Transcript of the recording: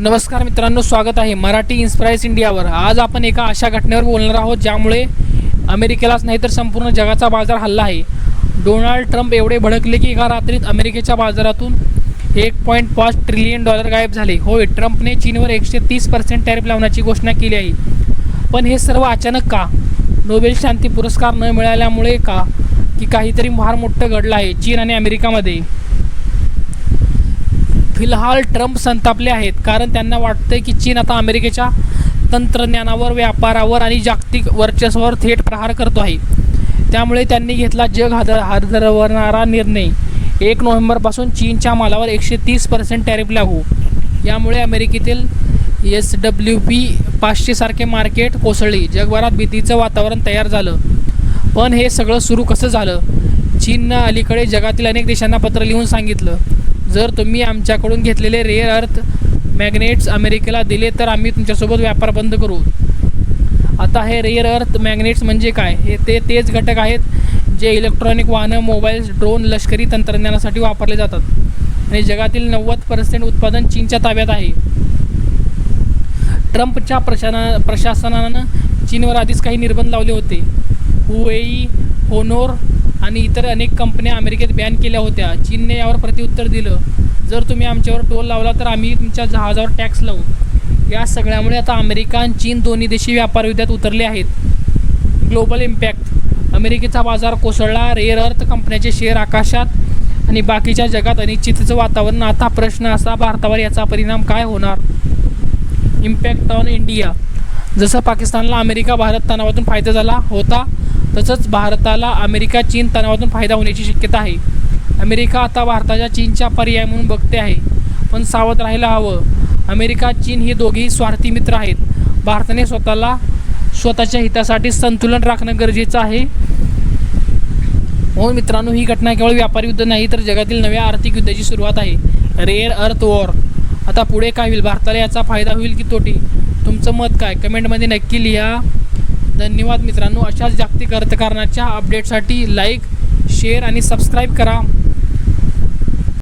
नमस्कार मित्रांनो स्वागत आहे मराठी इन्स्पायर्स इंडियावर आज आपण एका अशा घटनेवर बोलणार आहोत ज्यामुळे अमेरिकेलाच नाही तर संपूर्ण जगाचा बाजार हल्ला आहे. डोनाल्ड ट्रम्प एवढे भडकले की एका रात्रीत अमेरिकेच्या बाजारातून एक पॉईंट पाच ट्रिलियन डॉलर गायब झाले. होय ट्रम्पने चीनवर एकशे तीस पर्सेंट टॅरिफ लावण्याची घोषणा केली आहे. पण हे सर्व अचानक का? नोबेल शांती पुरस्कार न मिळाल्यामुळे का? की काहीतरी फार मोठं घडलं आहे चीन आणि अमेरिकामध्ये? फिलहाल ट्रम्प संतापले आहेत. कारण त्यांना वाटतंय की चीन आता अमेरिकेच्या तंत्रज्ञानावर व्यापारावर आणि जागतिक वर्चस्वावर थेट प्रहार करतो आहे. त्यामुळे त्यांनी घेतला जग हादर हादरवणारा निर्णय. एक नोव्हेंबरपासून चीनच्या मालावर एकशे तीस पर्सेंट टॅरिफ लागू. यामुळे अमेरिकेतील एस डब्ल्यू पी पाचशेसारखे मार्केट कोसळली. जगभरात भीतीचं वातावरण तयार झालं. पण हे सगळं सुरू कसं झालं? चीननं अलीकडे जगातील अनेक देशांना पत्र लिहून सांगितलं. जर तुम्ही आमच्याकडून घेतलेले रेअर अर्थ मॅग्नेट्स अमेरिकेला दिले तर आम्ही तुमच्यासोबत व्यापार बंद करू. आता हे रेअर अर्थ मॅग्नेट्स म्हणजे काय? हे ते तेच घटक आहेत जे इलेक्ट्रॉनिक वाहनं मोबाईल्स ड्रोन लष्करी तंत्रज्ञानासाठी वापरले जातात. आणि जगातील नव्वद पर्सेंट उत्पादन चीनच्या ताब्यात आहे. ट्रम्पच्या प्रशाना प्रशासनानं चीनवर आधीच काही निर्बंध लावले होते. हुएई होनोर आणि इतर अनेक कंपन्या अमेरिकेत बॅन केल्या होत्या. चीनने यावर प्रत्युत्तर दिलं. जर तुम्ही आमच्यावर टोल लावला तर आम्ही तुमच्या जहाजावर टॅक्स लावू. या सगळ्यामुळे आता अमेरिका आणि चीन दोन्ही देशी व्यापार युद्धात उतरले आहेत. Global impact. अमेरिकेचा बाजार कोसळला रेअर अर्थ कंपन्याचे शेअर आकाशात आणि बाकीच्या जगात अनिश्चिततेचं वातावरण. आता प्रश्न असा भारतावर याचा परिणाम काय होणार? इम्पॅक्ट ऑन इंडिया जसं पाकिस्तानला अमेरिका भारत तणावातून फायदा झाला होता तसंच भारताला अमेरिका चीन तणावातून फायदा होण्याची शक्यता आहे. अमेरिका आता भारताच्या चीनच्या पर्याय म्हणून बघते आहे. पण सावध राहायला हवं. अमेरिका चीन हे दोघेही स्वार्थी मित्र आहेत. भारताने स्वतःला स्वतःच्या हितासाठी संतुलन राखणं गरजेचं आहे. हो मित्रांनो ही घटना केवळ व्यापारी युद्ध नाही तर जगातील नव्या आर्थिक युद्धाची सुरुवात आहे. रेअर अर्थ वॉर आता पुढे काय होईल? भारताला याचा फायदा होईल की तोटी? तुमचं मत काय? कमेंटमध्ये नक्की लिहा. धन्यवाद मित्रांनो. अशाच जागतिक अर्थकारणाच्या अपडेटसाठी लाईक शेअर आणि सबस्क्राईब करा.